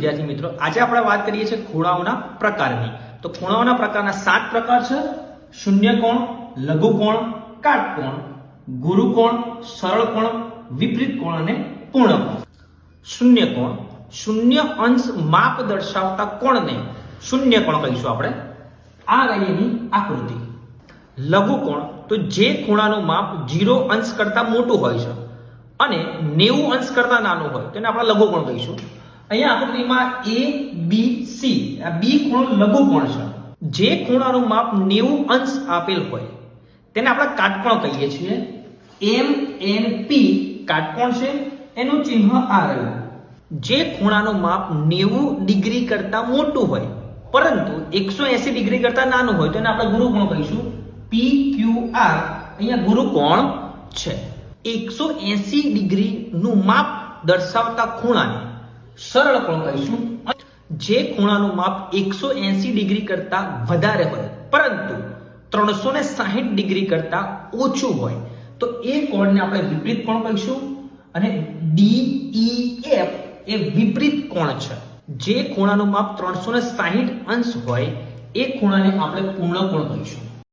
વિદ્યાર્થી મિત્રો, આજે આપણે વાત કરીએ છીએ ખૂણાઓના પ્રકારની. તો ખૂણાઓના પ્રકારના સાત પ્રકાર છે. શૂન્ય કોણ, લઘુ કોણ કાટકોણ ગુરુકોણ સરળ કોણ, વિપરીત કોણ અને પૂર્ણ કોણ. શૂન્ય કોણ, શૂન્ય અંશ માપ દર્શાવતા કોણને શૂન્ય કોણ કહીશું આપણે? આ રહી એની આકૃતિ. લઘુ કોણ, તો જે ખૂણાનું માપ જીરો અંશ કરતા મોટું હોય છે અને 90 અંશ કરતા નાનું હોય, તેને આપણે લઘુ કોણ કહીશું? અહીંયા આકૃતિમાં એ બી સી આ બી ખૂણો લઘુ કોણ છે? જે ખૂણાનું માપ 90 અંશ આપેલ હોય. તેને આપણે કાટકોણ કહીએ છીએ. એમ એન પી કાટકોણ છે. એનું ચિહ્ન આ રહ્યું. જે ખૂણાનું માપ 90 ડિગ્રી કરતા મોટું હોય, પરંતુ 180 ડિગ્રી કરતા નાનું હોય, તો એને આપણે ગુરુકોણ કહીશું. પી ક્યુ આર અહીંયા ગુરુકોણ છે? એકસો એસી ડિગ્રીનું માપ દર્શાવતા ખૂણાને સરળ પણ કહીશું. જે ખૂણાનું માપ 180 ડિગ્રી કરતા વધારે હોય, પરંતુ 360 ડિગ્રી કરતા ઓછું હોય, તો એ કોણને આપણે વિપરીત કોણ કહીશું? અને ડી ઈ એફ એ વિપરીત કોણ છે? જે ખૂણાનું માપ 360 અંશ હોય, એ ખૂણાને આપણે પૂર્ણ કોણ કહીશું?